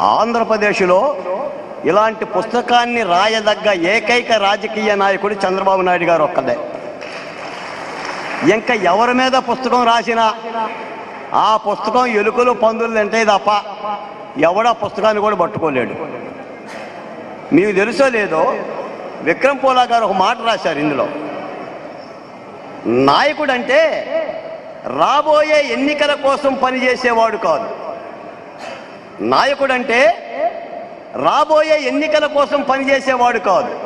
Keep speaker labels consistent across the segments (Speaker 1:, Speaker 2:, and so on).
Speaker 1: ఆంధ్రప్రదేశ్లో ఇలాంటి పుస్తకాన్ని రాయదగ్గ ఏకైక రాజకీయ నాయకుడు చంద్రబాబు నాయుడు గారు ఒక్కదే ఇంకా ఎవరి మీద పుస్తకం రాసినా ఆ పుస్తకం ఎలుకలు పందులు తింటే తప్ప ఎవడా పుస్తకాన్ని కూడా పట్టుకోలేడు. మీకు తెలుసో లేదో విక్రమ్ పోలా గారు ఒక మాట రాశారు ఇందులో. నాయకుడు అంటే రాబోయే ఎన్నికల కోసం పనిచేసేవాడు కాదు. నాయకుడు అంటే రాబోయే ఎన్నికల కోసం పనిచేసేవాడు కాదు.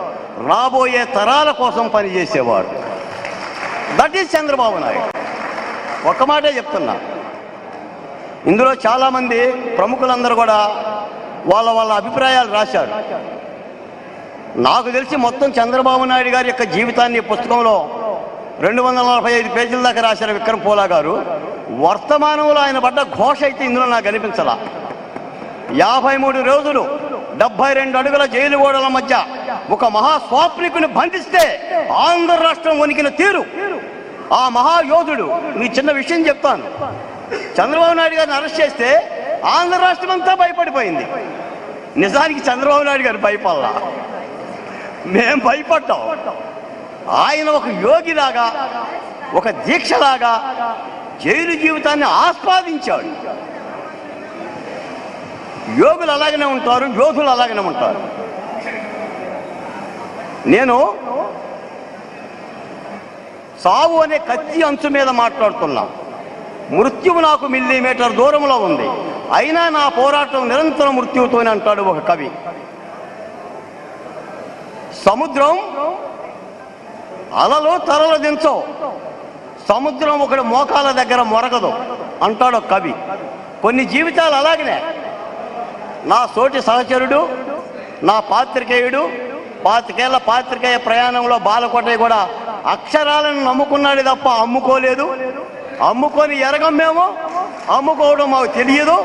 Speaker 1: రాబోయే తరాల కోసం పనిచేసేవాడు. That is Chandrababu Naidu. ఒక్క మాటే చెప్తున్నా. ఇందులో చాలామంది ప్రముఖులందరూ కూడా వాళ్ళ వాళ్ళ అభిప్రాయాలు రాశారు. నాకు తెలిసి మొత్తం చంద్రబాబు నాయుడు గారి యొక్క జీవితాన్ని పుస్తకంలో రెండు వందల నలభై ఐదు పేజీల దాకా రాశారు విక్రమ్ పోలా గారు. వర్తమానంలో ఆయన పడ్డ ఘోష అయితే ఇందులో నాకు కనిపించలా యాభై మూడు రోజులు డెబ్బై రెండు అడుగుల జైలు గోడల మధ్య ఒక మహాస్వాప్నికుని బంధిస్తే ఆంధ్ర రాష్ట్రం వణికిన తీరు. ఆ మహాయోధుడు మీ చిన్న విషయం చెప్తాను. చంద్రబాబు నాయుడు గారిని అరెస్ట్ చేస్తే ఆంధ్ర రాష్ట్రం అంతా భయపడిపోయింది. నిజానికి చంద్రబాబు నాయుడు గారు భయపడలా? మేం భయపడ్డాం. ఆయన ఒక యోగిలాగా ఒక దీక్షలాగా జైలు జీవితాన్ని ఆస్వాదించాడు. యోగులు అలాగనే ఉంటారు యోధులు అలాగనే ఉంటారు. నేను సావు అనే కత్తి అంచు మీద మాట్లాడుతున్నా. మృత్యువు నాకు మిల్లీమీటర్ దూరంలో ఉంది. అయినా నా పోరాటం నిరంతరం మృత్యువుతోనే అంటాడు ఒక కవి. సముద్రం అలలు తరలు దించవు. సముద్రం ఒకటి మోకాల దగ్గర మొరగదు అంటాడు ఒక కవి. కొన్ని జీవితాలు అలాగనే. నా సోటి సహచరుడు నా పాత్రికేయుడు పాతికేళ్ళ పాత్రికేయ ప్రయాణంలో బాలకోటయ్య కూడా అక్షరాలను నమ్ముకున్నాడు తప్ప అమ్ముకోలేదు. అమ్ముకొని ఎరగం మేము అమ్ముకోవడం మాకు తెలియదు.